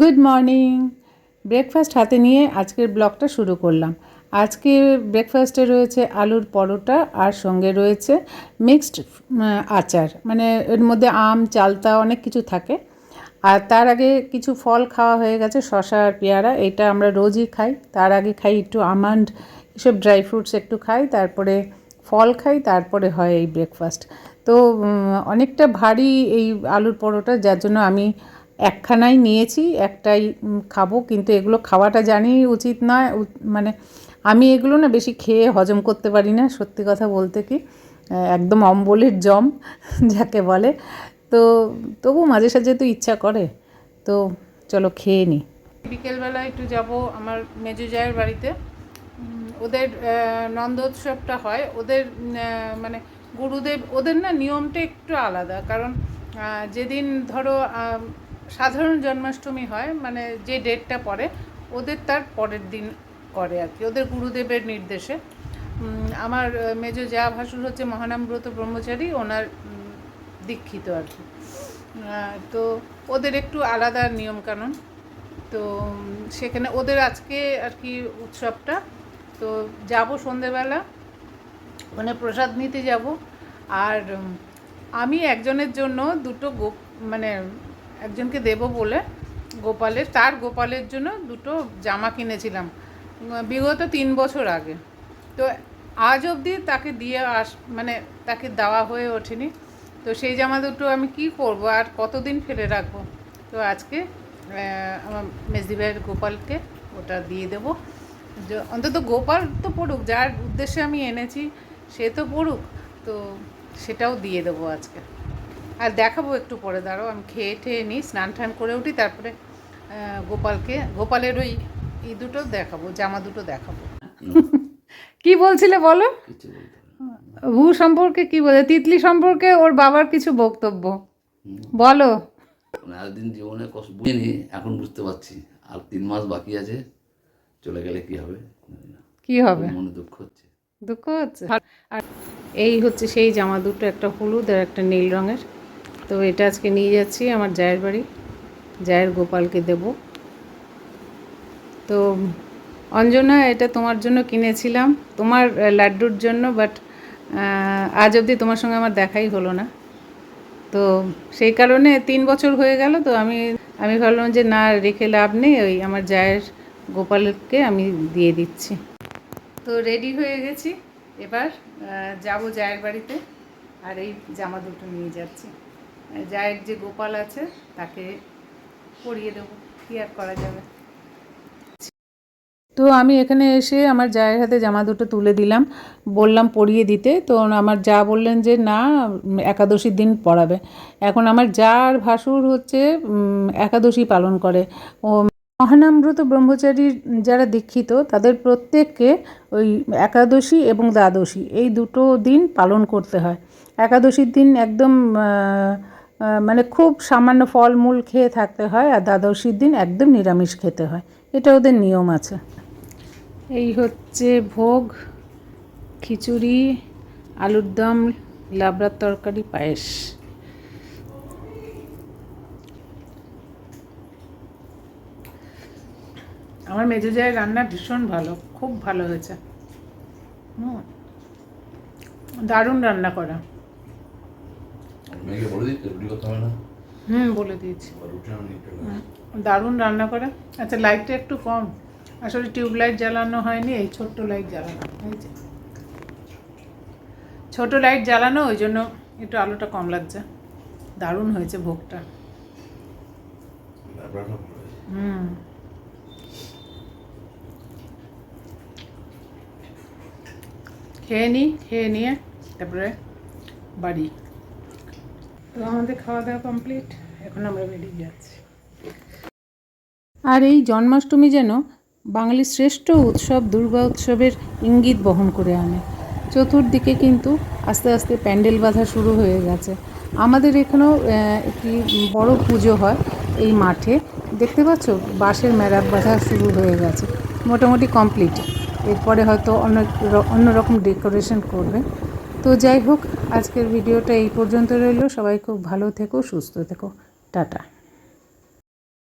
Good morning breakfast হাতে নিয়ে আজকের ব্লগটা শুরু করলাম। আজকে ব্রেকফাস্টে রয়েছে আলুর পরোটা আর সঙ্গে রয়েছে মিক্সড আচার। মানে এর মধ্যে আম, চালতা অনেক কিছু থাকে। আর তার আগে কিছু ফল খাওয়া হয়ে গেছে শশা আর পেয়ারা। এটা আমরা রোজই খাই। তার আগে খাই একটু আমন্ড, এসব ড্রাই ফ্রুটস একটু খাই। তারপরে ফল খাই, তারপরে হয় এই ব্রেকফাস্ট তো অনেকটা ভারী এই আলুর পরোটা, যার জন্য আমি একখানাই নিয়েছি, একটাই খাব, কিন্তু এগুলো খাওয়াটা জানি উচিত নয়। মানে আমি এগুলো না বেশি খেয়ে হজম করতে পারি না, সত্যি কথা বলতে কি। একদম অম্বলের জম, যাকে বলে। তো তবু মাঝে সাঝে তো ইচ্ছা করে। তো চলো খেয়ে নিই বিকেলবেলা একটু যাব আমার মেজু জায়ের বাড়িতে। ওদের নন্দোৎসবটা হয়। ওদের মানে গুরুদেব, ওদের না নিয়মটা একটু আলাদা। কারণ যেদিন ধরো সাধারণ জন্মাষ্টমী হয় মানে যে ডেটটা পড়ে, ওদের তার পরের দিন করে আর কি, ওদের গুরুদেবের নির্দেশে। আমার মেজ যা ভাসুর হচ্ছে মহানামব্রত ব্রহ্মচারী, ওনার দীক্ষিত আর কি। তো ওদের একটু আলাদা নিয়মকানুন। তো সেখানে ওদের আজকে আর কি উৎসবটা, তো যাব সন্ধেবেলা, ওখানে প্রসাদ নিতে যাব। আর আমি একজনের জন্য দুটো গো মানে একজনকে দেব বলে গোপালের। তার গোপালের জন্য দুটো জামা কিনেছিলাম। বিগত তিন বছর আগে। তো আজ অবধি তাকে দিয়ে আস মানে তাকে দেওয়া হয়ে ওঠেনি। তো সেই জামা দুটো আমি কি করব? আর কতদিন ফেলে রাখব? তো আজকে আমার মেজদি ভাইয়ের গোপালকে ওটা দিয়ে দেবো। অন্তত গোপাল তো পড়ুক, যার উদ্দেশ্যে আমি এনেছি সে তো পড়ুক। তো সেটাও দিয়ে দেবো আজকে। আর দেখাবো একটু পরে দাঁড়াও আমি খেয়ে ঠেয়ে নিই স্নান টান করে উঠি তারপরে গোপালকে গোপালের ওই ই দুটো দেখাবো জামা দুটো দেখাবো। কি বলছিলে বলো। ভূ সম্পর্কে কি বলে? তিতলি সম্পর্কে ওর বাবার কিছু বক্তব্য। বলো। মানে এতদিন জীবনে কষ্ট বুঝিনি এখন বুঝতে পারছি। আর তিন মাস বাকি আছে চলে গেলে কি হবে? কি হবে? মনে দুঃখ হচ্ছে। দুঃখ হচ্ছে? আর এই হচ্ছে সেই জামা দুটো একটা হলুদ আর একটা নীল রঙের। তো এটা আজকে নিয়ে যাচ্ছি আমার জায়ের বাড়ি। জায়ের গোপালকে দেব। তো অঞ্জনা, এটা তোমার জন্য কিনেছিলাম। তোমার লাড্ডুর জন্য বাট আজ অবধি তোমার সঙ্গে আমার দেখাই হলো না। তো সেই কারণে তিন বছর হয়ে গেল, তো আমি আমি ভাবলাম যে না, রেখে লাভ নেই, ওই আমার জায়ের গোপালকে আমি দিয়ে দিচ্ছি। তো রেডি হয়ে গেছি। এবার যাব জায়ের বাড়িতে, আর এই জামা দুটো নিয়ে যাচ্ছি। জায়ের যে গোপাল আছে, তাকে পরিয়ে দেবো। কী আর করা যাবে? তো আমি এখানে এসে আমার জায়ের হাতে জামা দুটো তুলে দিলাম। বললাম পরিয়ে দিতে। তো আমার যা বললেন যে, না, একাদশীর দিন পড়াবে। এখন আমার যার ভাসুর হচ্ছে একাদশী পালন করে। ও মহানামব্রত ব্রহ্মচারীর যারা দীক্ষিত, তাদের প্রত্যেককে ওই একাদশী এবং দ্বাদশী, এই দুটো দিন পালন করতে হয়। একাদশীর দিন একদম মানে খুব সামান্য ফলমূল খেয়ে থাকতে হয় আর দ্বাদশীর দিন একদম নিরামিষ খেতে হয়। এটা ওদের নিয়ম আছে। এই হচ্ছে ভোগ, খিচুড়ি, আলুর দম, লাবড়ার তরকারি, পায়েস। আমার মেজো জায়ের রান্না ভীষণ ভালো, খুব ভালো হয়েছে। হুম, দারুণ রান্না করা। মেয়েকে বলে দিতে? রুটি করতে হবে না? হুম বলে দিয়েছি। একটু দারুণ রান্না করা। আচ্ছা লাইটটা একটু কম। আসলে টিউব লাইট জ্বালানো হয়নি এই ছোট্ট লাইট জ্বালানো। হয়েছে ছোট লাইট জ্বালানো ওই জন্য একটু আলোটা কম লাগছে। দারুণ হয়েছে ভোগটা। হুম। খেয়ে নিই খেয়ে নিয়ে তারপরে বাড়ি। তো আমাদের খাওয়া দাওয়া কমপ্লিট, এখন আমরা বেরিয়ে যাচ্ছি। আর এই জন্মাষ্টমী যেন বাঙালির শ্রেষ্ঠ উৎসব, দুর্গা উৎসবের ইঙ্গিত বহন করে আনে। চতুর্দিকে কিন্তু আস্তে আস্তে প্যান্ডেল বাঁধা শুরু হয়ে গেছে। আমাদের এখানেও একটি বড় পুজো হয় এই মাঠে। দেখতে পাচ্ছ? বাঁশের মেরাক বাঁধা শুরু হয়ে গেছে। মোটামুটি কমপ্লিট। এরপরে হয়তো অন্য অন্যরকম ডেকোরেশন করবে। তো যাই হোক, আজকের ভিডিওটা এই পর্যন্ত রইল। সবাই খুব ভালো থেকো, সুস্থ থেকো। টাটা।